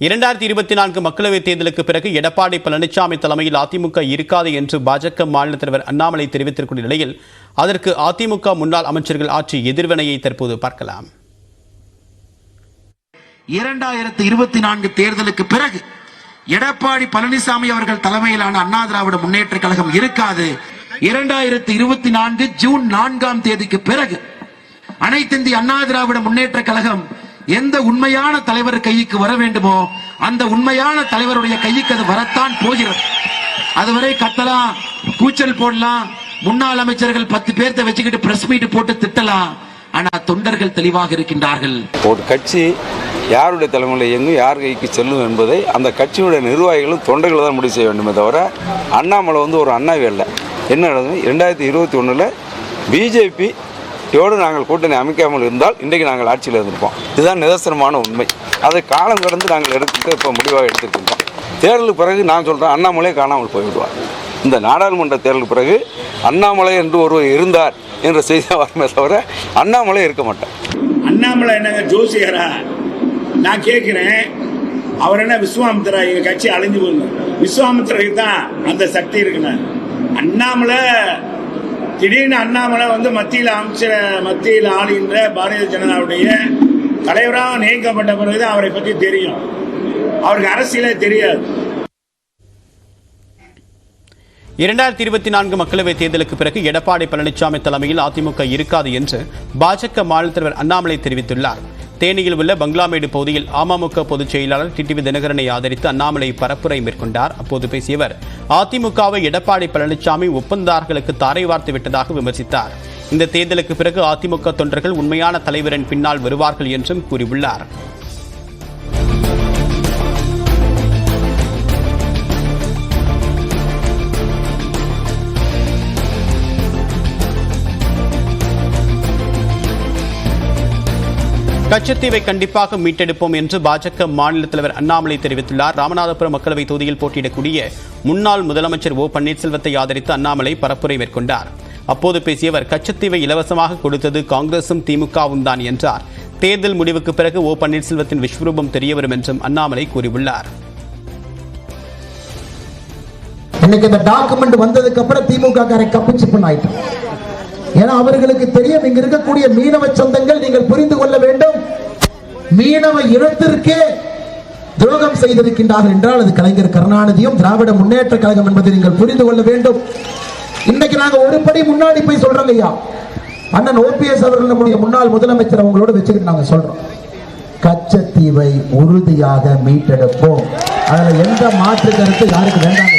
இரண்டாயிரத்தி இருபத்தி நான்கு மக்களவைத் தேர்தலுக்கு பிறகு எடப்பாடி பழனிசாமி தலைமையில் அதிமுக இருக்காது என்று பாஜக மாநில தலைவர் அண்ணாமலை தெரிவித்திருக்கும் நிலையில் அதற்கு அதிமுக முன்னாள் அமைச்சர்கள் ஆற்றிய எதிர்வினையை தற்போது பார்க்கலாம். இரண்டாயிரத்தி இருபத்தி நான்கு தேர்தலுக்கு பிறகு எடப்பாடி பழனிசாமி அவர்கள் தலைமையிலான அண்ணா திராவிட முன்னேற்ற கழகம் இருக்காது. இரண்டாயிரத்தி இருபத்தி நான்கு ஜூன் நான்காம் தேதிக்கு பிறகு அனைத்திந்திய அண்ணா திராவிட முன்னேற்ற கழகம் எந்த உண்மையான தலைவர் கைக்கு வர வேண்டுமோ அந்த உண்மையான தலைவருடைய கைக்கு அது வரத்தான் போகிறது. அதுவரை கத்தலாம் கூச்சல் போடலாம் முன்னாள் அமைச்சர்கள் பத்து பேர்த்த வச்சுக்கிட்டு பிரஸ் மீட் போட்டு திட்டலாம். ஆனா தொண்டர்கள் தெளிவாக இருக்கின்றார்கள். ஒரு கட்சி யாருடைய தலைமையில் இயங்கும் யார் கைக்கு செல்லும் என்பதை அந்த கட்சியுடைய நிர்வாகிகளும் தொண்டர்கள் தான் முடிவு செய்ய வேண்டுமே தவிர அண்ணாமலை வந்து ஒரு அண்ணாவே இல்லை என்ன நடந்தது? ரெண்டாயிரத்தி இருபத்தி ஒன்றில் பிஜேபி யோடு நாங்கள் கூட்டணி அமைக்காமல் இருந்தால் இன்றைக்கு நாங்கள் ஆட்சியில் இருந்திருப்போம். இதுதான் நிதர்சனமான உண்மை. அதை காலம் கடந்து நாங்கள் எடுத்து இப்போ முடிவாக எடுத்துருக்கின்றோம் தேர்தலுக்கு பிறகு நான் சொல்கிறேன் அண்ணாமலை காணாமல் போய்விடுவார். இந்த நாடாளுமன்ற தேர்தலுக்கு பிறகு அண்ணாமலை என்று ஒருவர் இருந்தார் என்ற செய்தி வரமே தவிர அண்ணாமலை இருக்க மாட்டார். அண்ணாமலை என்னங்க ஜோசியரா? நான் கேட்கிறேன் அவர் என்ன விஸ்வாமித்ரா எங்கள் கட்சி அழிஞ்சு போகணும் விஸ்வாமித்திரருக்கு தான் அந்த சக்தி இருக்குண்ணே அண்ணாமலை திடீர்னு அண்ணாமலை வந்து மத்தியில் அமைச்சர் மத்தியில் ஆளுகின்ற பாரதிய ஜனதாவுடைய தலைவராக நியமிக்கப்பட்ட பிறகுதான் அவரை பற்றி தெரியும். அவருக்கு அரசியலே தெரியாது. இரண்டாயிரத்தி இருபத்தி நான்கு மக்களவைத் தேர்தலுக்கு பிறகு எடப்பாடி பழனிசாமி தலைமையில் அதிமுக இருக்காது என்று பாஜக மாநில தலைவர் அண்ணாமலை தெரிவித்துள்ளார். தேனியில் உள்ள பங்களாமேடு பகுதியில் அமமுக பொதுச் செயலாளர் டிடிவி தினகரனை ஆதரித்து அண்ணாமலை பரப்புரை மேற்கொண்டார். அப்போது பேசியவர் அதிமுகவை எடப்பாடி பழனிசாமி ஒப்பந்தார்களுக்கு தாரை வார்த்து விட்டதாக விமர்சித்தார். இந்த தேர்தலுக்கு பிறகு அதிமுக தொண்டர்கள் உண்மையான தலைவரின் பின்னால் வருவார்கள் என்றும் கூறியுள்ளார். கச்சத்தீவை கண்டிப்பாக மீட்டெடுப்போம் என்று பாஜக மாநில தலைவர் அண்ணாமலை தெரிவித்துள்ளார். ராமநாதபுரம் மக்களவைத் தொகுதியில் போட்டியிடக்கூடிய முன்னாள் முதலமைச்சர் ஓ பன்னீர்செல்வத்தை ஆதரித்து அண்ணாமலை பரப்புரை மேற்கொண்டார். அப்போது பேசியவர் கச்சத்தீவை இலவசமாக கொடுத்தது காங்கிரசும் திமுகவும் தான் என்றார். தேர்தல் முடிவுக்கு பிறகு ஓ பன்னீர்செல்வத்தின் விஸ்வரூபம் தெரியவரும் என்றும் அண்ணாமலை கூறியுள்ளார். இன்னைக்கு இந்த டாக்குமெண்ட் வந்ததுக்கு அப்புறம் திமுக காரை கப்பிச்சு பண்ணாயிட்டான் ஏன்னா அவர்களுக்கு தெரியும் இங்க இருக்கக்கூடிய மீனவ சொந்தங்கள் நீங்கள் புரிந்து கொள்ள வேண்டும். மீனவ இனத்திற்கே துரோகம் செய்திருக்கின்றார்கள் என்றால் அது கலைஞர் கருணாநிதியும் திராவிட முன்னேற்ற கழகம் என்பதை நீங்கள் புரிந்து கொள்ள வேண்டும். இன்னைக்கு நாங்க ஒரு படி முன்னாடி போய் சொல்றோம் ஐயா. அண்ணன் ஓபிஎஸ் அவர்கள் நம்முடைய முன்னாள் முதலமைச்சர் அவங்களோட வச்சுக்கிட்டு நாங்க சொல்றோம். கச்சத்தீவை உறுதியாக மீட்டெடுப்போம். அதுல எந்த மாற்று கருத்து யாருக்கு வேண்டாம்